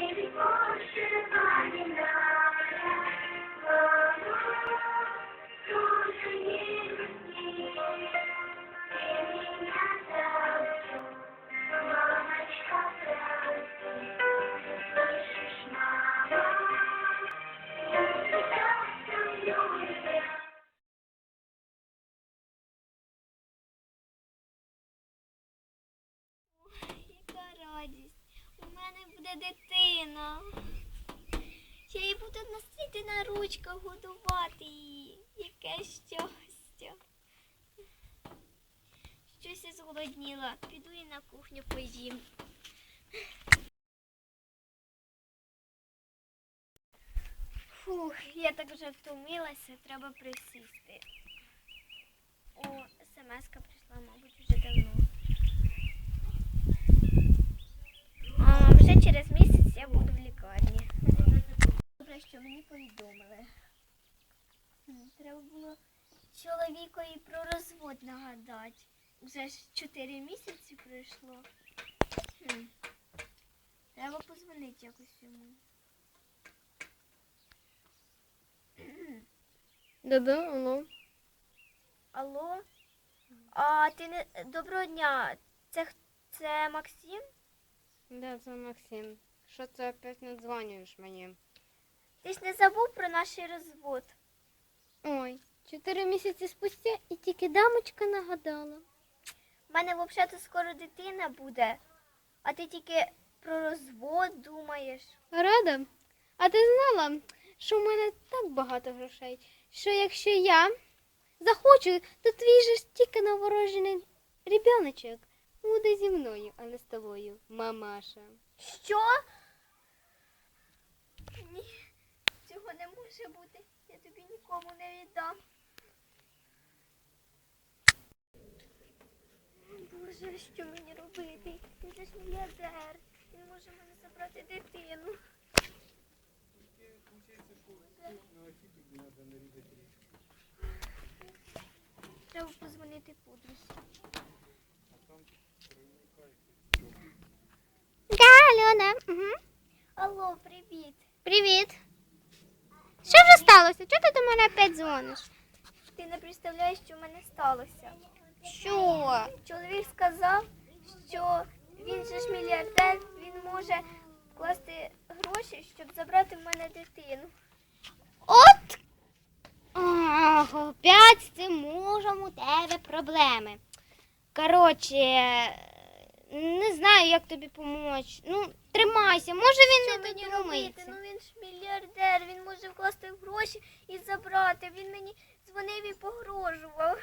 baby. У мене буде дитина. Я її буду носити на ручках, годувати її. Яке щастя. Щось я зголодніла. Піду і на кухню поїм. Фух, я так вже втомилася, треба присісти. О, смс-ка прийшла, мабуть, вже давно. А, вже через місяць я буду в лікарні. Добре, що мені повідомили. М, Треба було чоловікові про розвод нагадати. Вже ж 4 місяці пройшло. Хм. Треба позвонити якось йому. Да-да, ну. Алло? А ти не доброго дня. Це х- це Максим? Да, це Максим. Що ти опять не дзвонюєш мені? Ти ж не забув про наш розвод. Чотири місяці спустя і тільки дамочка нагадала. У мене взагалі скоро дитина буде, а ти тільки про розвод думаєш. Рада? А ти знала, що в мене так багато грошей, що якщо я захочу, то твій же ж тільки новорожений ребеночок буде зі мною, а не з тобою, мамаша. Що? Ні, цього не може бути. Я тобі нікому не віддам. Боже, що мені робити? Він же ж мільярдер. Він може мене забрати дитину. Треба позвонити подрузі. Да, Альона. Угу. Алло, привіт. Привіт. Що вже сталося? Чого ти до мене опять дзвониш? Ти не представляєш, що в мене сталося. Що? Чоловік сказав, що він же ж мільярдер, він може вкласти гроші, щоб забрати в мене дитину. От Ах, опять з цим мужем у тебе проблеми. Коротше, не знаю, як тобі допомогти. Ну, тримайся, може він Що не мені робити? Ну він ж мільярдер, він може вкласти гроші і забрати. Він мені дзвонив і погрожував.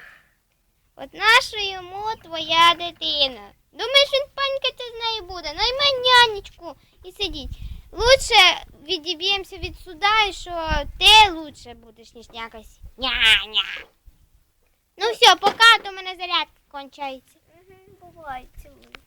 От наша йому твоя дитина. Думаєш, він панькати з нею буде? наймай нянечку і сидіть. Лучше відіб'ємося від суда, і що ти лучше будеш, ніж якась няня. Ну все, пока то у мене зарядка кончається. Угу, бувай, цілую.